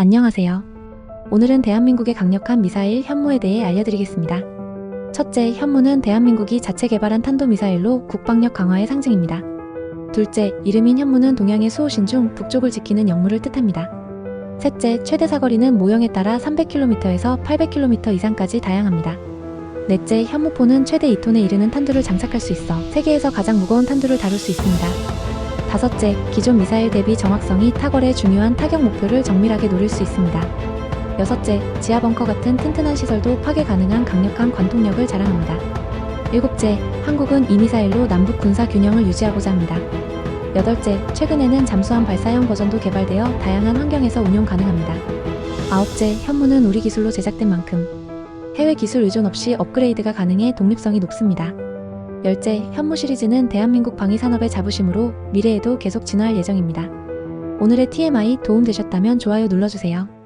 안녕하세요. 오늘은 대한민국의 강력한 미사일 현무에 대해 알려드리겠습니다. 첫째, 현무는 대한민국이 자체 개발한 탄도미사일로 국방력 강화의 상징입니다. 둘째, 이름인 현무는 동양의 수호신 중 북쪽을 지키는 영무를 뜻합니다. 셋째, 최대 사거리는 모형에 따라 300km에서 800km 이상까지 다양합니다. 넷째, 현무포는 최대 2톤에 이르는 탄두를 장착할 수 있어 세계에서 가장 무거운 탄두를 다룰 수 있습니다. 다섯째, 기존 미사일 대비 정확성이 탁월해 중요한 타격 목표를 정밀하게 노릴 수 있습니다. 여섯째, 지하 벙커 같은 튼튼한 시설도 파괴 가능한 강력한 관통력을 자랑합니다. 일곱째, 한국은 이 미사일로 남북 군사 균형을 유지하고자 합니다. 여덟째, 최근에는 잠수함 발사형 버전도 개발되어 다양한 환경에서 운용 가능합니다. 아홉째, 현무는 우리 기술로 제작된 만큼 해외 기술 의존 없이 업그레이드가 가능해 독립성이 높습니다. 열째, 현무 시리즈는 대한민국 방위 산업의 자부심으로 미래에도 계속 진화할 예정입니다. 오늘의 TMI 도움되셨다면 좋아요 눌러주세요.